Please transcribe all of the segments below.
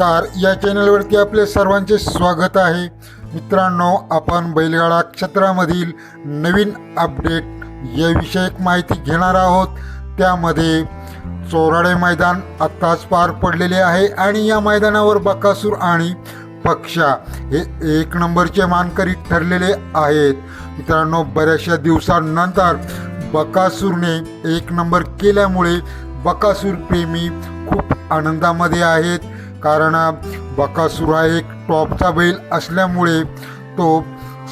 नमस्कार. या चॅनलवरती आपले सर्वांचे स्वागत आहे. मित्रांनो आपण बैलगाडा क्षेत्रामधील नवीन अपडेट याविषयक माहिती घेणार आहोत. त्यामध्ये चोराडे मैदान आत्ताच पार पडलेले आहे आणि या मैदानावर बकासूर आणि पक्षा हे एक नंबरचे मानकरी ठरलेले आहेत. मित्रांनो बऱ्याचशा दिवसांनंतर बकासूरने एक नंबर केल्यामुळे बकासूर प्रेमी खूप आनंदामध्ये आहेत. कारण बकासूर हा एक टॉपचा बैल असल्यामुळे तो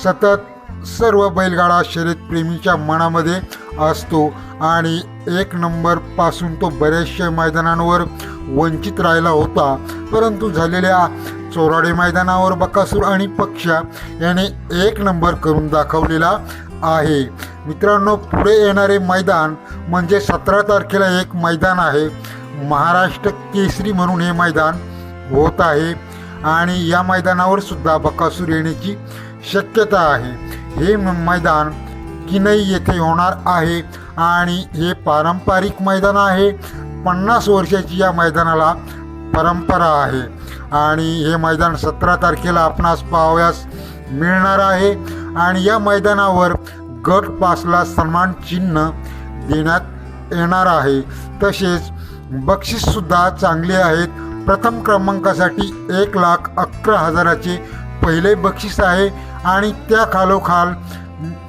सतत सर्व बैलगाडा शर्यतप्रेमीच्या मनामध्ये असतो आणि एक नंबरपासून तो बऱ्याचशा मैदानांवर वंचित राहिला होता. परंतु झालेल्या चोराडे मैदानावर बकासूर आणि पक्षा याने एक नंबर करून दाखवलेला आहे. मित्रांनो पुढे येणारे मैदान म्हणजे सतरा तारखेला एक मैदान आहे. महाराष्ट्र केसरी म्हणून हे मैदान होत आहे. आणि या मैदानावर सुद्धा बकासूर येण्याची शक्यता आहे. हे मैदान किनई येथे होणार आहे. आणि हे पारंपरिक मैदान आहे. पन्नास वर्षाची या मैदानाला परंपरा आहे. आणि हे मैदान सतरा तारखेला आपणास पाहाव्यास मिळणार आहे. आणि या मैदानावर गट पासला सन्मान चिन्ह देण्यात येणार आहे. तसेच बक्षीससुद्धा चांगले आहेत. प्रथम क्रमांकासाठी एक लाख अकरा हजाराचे पहिले बक्षीस आहे आणि त्या खालोखाल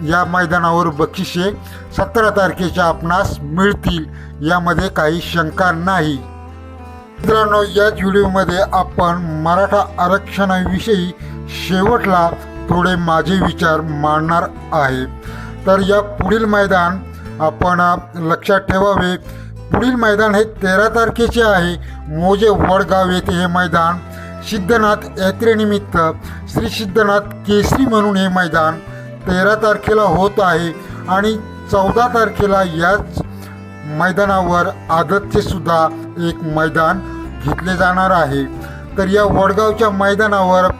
या मैदानावर बक्षिसे सतरा तारखेच्या आपणास मिळतील. यामध्ये काही शंका नाही. मित्रांनो याच व्हिडिओमध्ये आपण मराठा आरक्षणाविषयी शेवटला थोडे माझे विचार मांडणार आहे. तर या पुढील मैदान आपण लक्षात ठेवावे. पुढील मैदान हे तेरा तारखेचे आहे. मोजे वडगाव येथे हे मैदान सिद्धनाथ यात्रेनिमित्त श्री सिद्धनाथ केसरी म्हणून हे मैदान तेरा तारखेला होत आहे आणि चौदा तारखेला याच मैदानावर आदतचे सुद्धा एक मैदान घेतले जाणार आहे. तर या वडगावच्या मैदानावर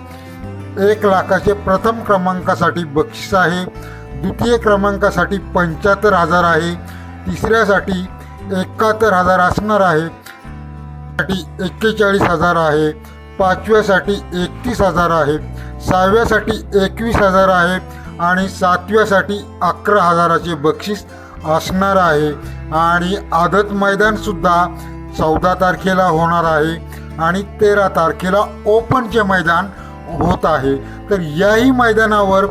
एक लाखाचे प्रथम क्रमांकासाठी बक्षीस आहे. द्वितीय क्रमांकासाठी पंच्याहत्तर हजार आहे. तिसऱ्यासाठी एकाहत्तर हजार असणार आहे. साठी एक्केचाळीस हजार आहे. पाचव्यासाठी एकतीस हजार आहे. सहाव्यासाठी एकवीस हजार आहे. आणि सातव्यासाठी अकरा हजाराचे बक्षीस असणार आहे. आणि आदत मैदानसुद्धा चौदा तारखेला होणार आहे. आणि तेरा तारखेला ओपनचे मैदान होत आहे. तर याही मैदानावर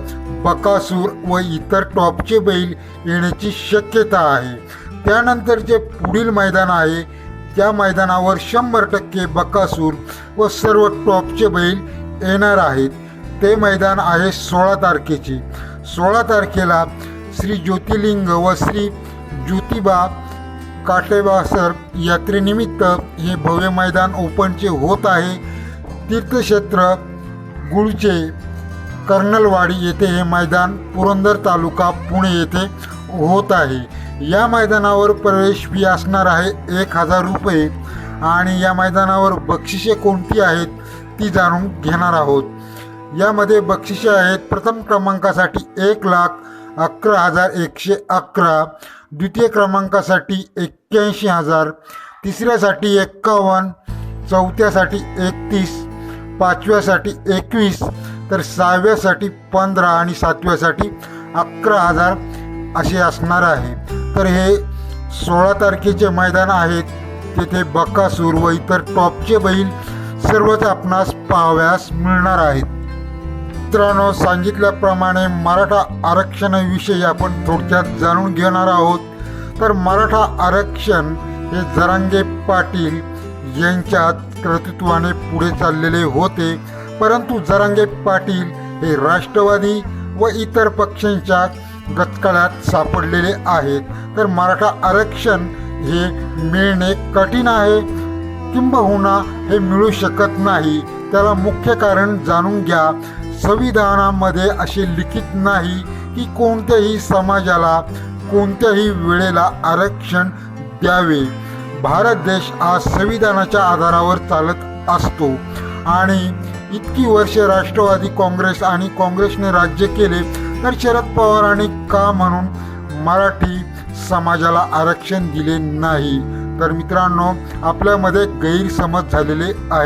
बकासूर व इतर टॉपचे बैल येण्याची शक्यता आहे. त्यानंतर जे पुढील मैदान आहे त्या मैदानावर शंभर टक्के बकासूर व सर्व टॉपचे बैल येणार आहेत. ते मैदान आहे सोळा तारखेचे. सोळा तारखेला श्री ज्योतिर्लिंग व श्री ज्योतिबा काटेबासर यात्रेनिमित्त हे भव्य मैदान ओपनचे होत आहे. तीर्थक्षेत्र गुळचे कर्नलवाडी येथे हे मैदान पुरंदर तालुका पुणे येथे होत आहे. या मैदानावर प्रवेश फी असणार आहे एक हजार रुपये. आणि या मैदानावर बक्षिसे कोणती आहेत ती जाणून घेणार आहोत. यामध्ये बक्षिसे आहेत प्रथम क्रमांकासाठी एक लाख अकरा हजार एकशे अकरा द्वितीय क्रमांकासाठी एक्क्याऐंशी हजार तिसऱ्यासाठी एक्कावन्न चौथ्यासाठी एकतीस पाचव्यासाठी एकवीस तर सहाव्यासाठी पंधरा आणि सातव्यासाठी अकरा हजार असे असणार आहे. तर हे सोळा तारखेचे मैदान आहेत. तेथे बकासूर व इतर टॉपचे बैल सर्वच आपणास पाहाव्यास मिळणार आहेत. मित्रांनो सांगितल्याप्रमाणे मराठा आरक्षणाविषयी आपण थोडक्यात जाणून घेणार आहोत. तर मराठा आरक्षण हे जरांगे पाटील यांच्या कर्तृत्वाने पुढे चाललेले होते. परंतु जरांगे पाटील हे राष्ट्रवादी व इतर पक्षांच्या गतकाळात सापडलेले आहेत. तर मराठा आरक्षण हे मिळणे कठीण आहे. किंबहुना हे मिळू शकत नाही. त्याला मुख्य कारण जाणून घ्या. संविधानामध्ये असे लिखित नाही की कोणत्याही समाजाला कोणत्याही वेळेला आरक्षण द्यावे. भारत देश हा संविधानाच्या आधारावर चालत असतो. आणि इतकी वर्षे राष्ट्रवादी काँग्रेस आणि काँग्रेसने राज्य केले तर शरद पवारांनी का म्हणून मराठी समाजाला आरक्षण दिले नाही? तर मित्रांनो आपल्यामध्ये गैरसमज झालेले आहे